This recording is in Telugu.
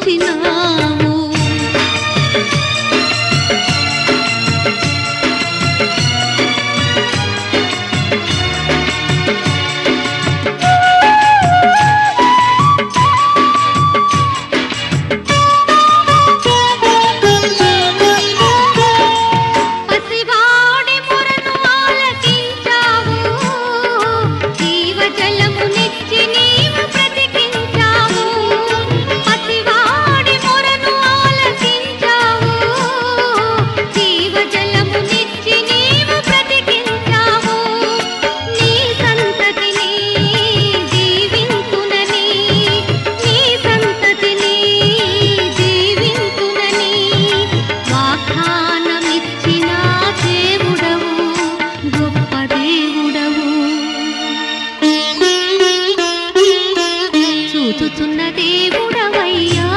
不能 దేవుడవయ్యా.